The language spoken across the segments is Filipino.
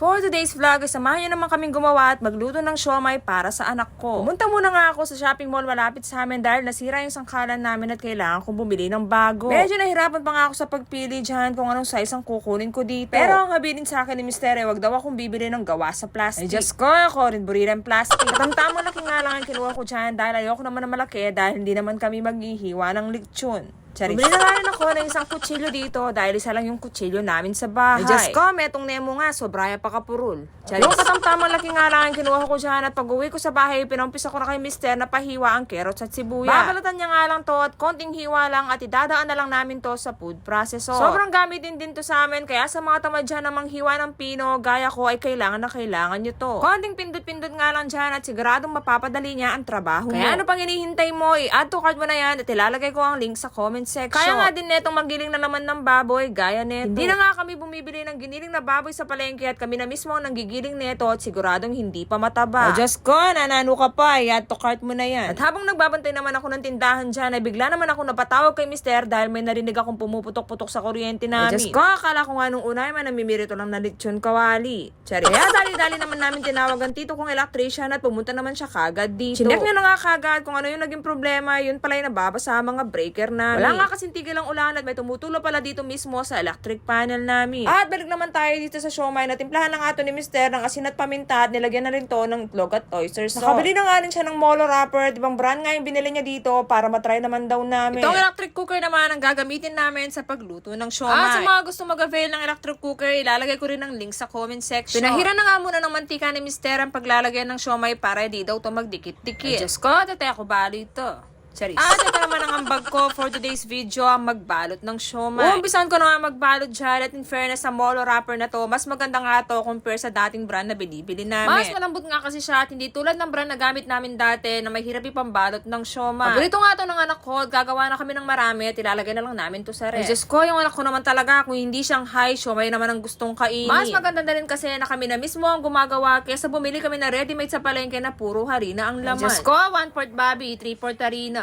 For today's vlog, ay samahan niyo naman kaming gumawa at magluto ng siomay para sa anak ko. Pumunta muna nga ako sa shopping mall malapit sa amin dahil nasira yung sangkalan namin at kailangan kong bumili ng bago. Medyo nahirapan pa nga ako sa pagpili dyan kung anong size ang kukunin ko dito. Pero ang habilin sa akin ni Mister, eh, wag daw akong bibili ng gawa sa plastic. Ay, just ko, ako rin burira ng plastic. At ang tamang laki nga lang ang kinuha ko dyan dahil ayoko naman na malaki dahil hindi naman kami maghihiwa ng lechon. Charis. Bumili na nga rin ako ng isang kutsilyo dito dahil isa lang yung kutsilyo namin sa bahay. Ay, just ko, metong nemo nga, sobraya pa kapurul. Charis. Yung katamtamang laki nga lang ang kinuha ko dyan at pag uwi ko sa bahay, pinumpisa ko na kay mister na pahiwa ang carrots at sibuyas. Babalatan niya nga lang to at konting hiwa lang at idadaan na lang namin to sa food processor. Sobrang gamit din din to sa amin kaya sa mga tamad dyan na manghiwa ng pino, gaya ko ay kailangan na kailangan nyo to. Konting pindot-pindot nga lang dyan at siguradong mapapadali niya ang trabaho Kaya ano pang hinihintay mo, i-add to cart mo na yan at ilalagay ko ang link sa comment section. Kaya nga din netong magiling na naman ng baboy, gaya neto. Hindi na nga kami bumibili ng giniling na baboy sa palengke at kami na mismo ang nanggigiling neto at siguradong hindi pa mataba. Oh, Diyos ko, nanano ka pa, i-add to cart mo na yan. At habang nagbabantay naman ako ng tindahan dyan, ay bigla naman ako napatawag kay mister dahil may narinig akong pumuputok-putok sa kuryente namin. Diyos ko, akala ko nga nung una ay namimirito lang na lechon kawali. Chari. Kaya dali-dali naman namin tinawagan tito kong electrician at pumunta naman siya kagad dito. Chinek niya na nga kagad kung ano yung naging problema, yun pala yung nababasa ang mga breaker namin. Wala nga kasing tigil ang ulan at may tumutulo pala dito mismo sa electric panel namin. At balik naman tayo dito sa siomay na timplahan na nga to ni Mister ng asin at paminta at nilagyan na rin to ng itlog at oyster sauce. Nakabili na nga rin siya ng molo wrapper, di bang brand nga yung binili niya dito para matry naman daw namin. Itong electric cooker naman ang gagamitin namin sa pagluto ng siomay. At sa mga gusto mag-avail ng electric cooker, ilalagay ko rin ng link sa comment section. Pinahiran na nga muna ng mantika ni Mister ang paglalagay ng siomay para di daw to magdikit-dikit. Diyos ko, tate ako bali ito. Charis. At ito naman ang ambag ko for today's video, ang magbalot ng siomay. Umpisan ko na nga magbalot dyan at in fairness sa molo wrapper na to, mas maganda nga to compare sa dating brand na binibili namin. Mas malambot nga kasi siya at hindi tulad ng brand na gamit namin dati na may hirap ipambalot ng siomay. Paborito nga to ng anak ko at gagawa na kami ng marami at ilalagay na lang namin to sa ref. Ay, Diyos ko, yung anak ko naman talaga, kung hindi siyang high, siomay naman ang gustong kainin. Mas maganda na rin kasi na kami na mismo ang gumagawa kesa bumili kami na ready-made sa palengke na puro harina ang laman. Diyos ko, one port babi, three port harina.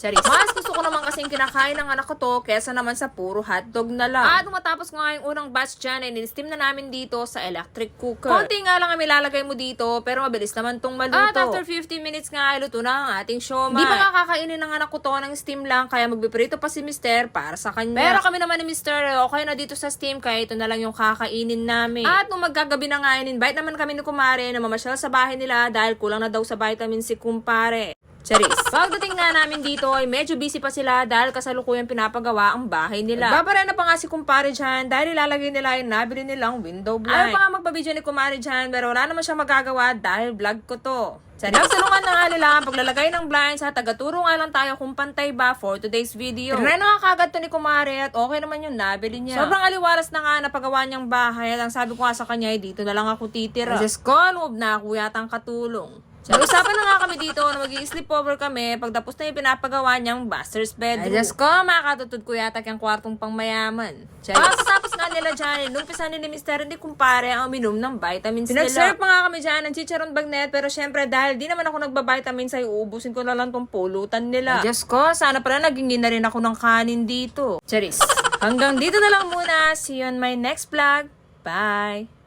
Charis. Mas gusto ko naman kasing kinakain ng anak ko to kesa naman sa puro hotdog na lang. At matapos ko nga yung unang batch dyan, ay steam na namin dito sa electric cooker. Konti nga lang ang ilalagay mo dito, pero mabilis naman tong maluto. At after 15 minutes nga, ay luto na ang ating siomay. Hindi pa nga kakainin ng anak ko to ng steam lang, kaya magbiprito pa si Mister para sa kanya. Pero kami naman ni Mister, eh, okay na dito sa steam, kaya ito na lang yung kakainin namin. At nung maggagabi na nga, in-invite naman kami ni Kumare na mamasyal sa bahay nila dahil kulang na daw sa vitamin si Kumpare. Charis. Pagdating nga namin dito ay medyo busy pa sila dahil kasalukuyan pinapagawa ang bahay nila. Babara na pa nga si kumpare dyan dahil ilalagay nila yung nabili nilang window blind. Ayaw pa nga magpabidyo ni kumare dyan pero wala naman siya magagawa dahil vlog ko to. Charis. Nagsulungan na nga nila ang paglalagay ng blinds at tagaturo nga lang tayo kung pantay ba for today's video. Tinry na nga kagad to ni kumare at okay naman yung nabili niya. Sobrang aliwalas na nga napagawa niyang bahay at ang sabi ko nga sa kanya ay dito na lang ako titira. Diyos ko, loob na ako yatang katulong. Nag-usapan na nga kami dito na mag sleepover kami pagtapos na yung pinapagawa niyang master's bedroom. Ay, Diyos ko, makakatutod ko yata yung kwartong pang mayaman. Pagkatapos nga nila dyan, nung pisa ni Mr. hindi kumpare ang uminom ng vitamins nila. Pinag-serve pa nga kami dyan ng chicharon bagnet pero syempre dahil di naman ako nagba-vitamins ay uubusin ko na lang tong pulutan nila. Ay, Diyos ko, sana pala naging na rin ako ng kanin dito. Charis. Hanggang dito na lang muna. See you on my next vlog. Bye!